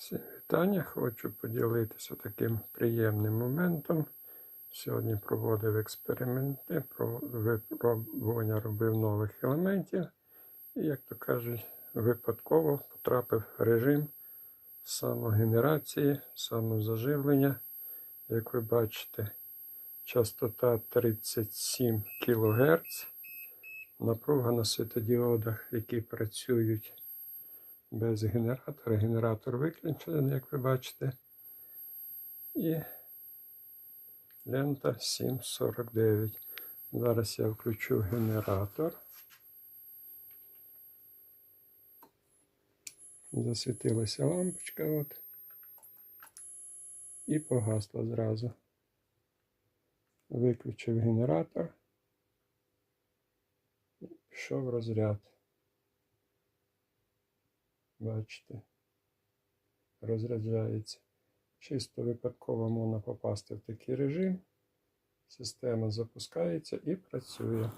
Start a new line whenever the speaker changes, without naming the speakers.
Всім вітання. Хочу поділитися таким приємним моментом. Сьогодні проводив експерименти, випробування робив нових елементів. І, як то кажуть, випадково потрапив в режим самогенерації, самозаживлення. Як ви бачите, частота 37 кГц. Напруга на світодіодах, які працюють без генератора. Генератор виключений, як ви бачите. І лента 7,49. Зараз я включу генератор. Засвітилася лампочка от. І погасла зразу. Виключив генератор. І пішов розряд. Бачите, розряджається. Чисто випадково можна попасти в такий режим. Система запускається і працює.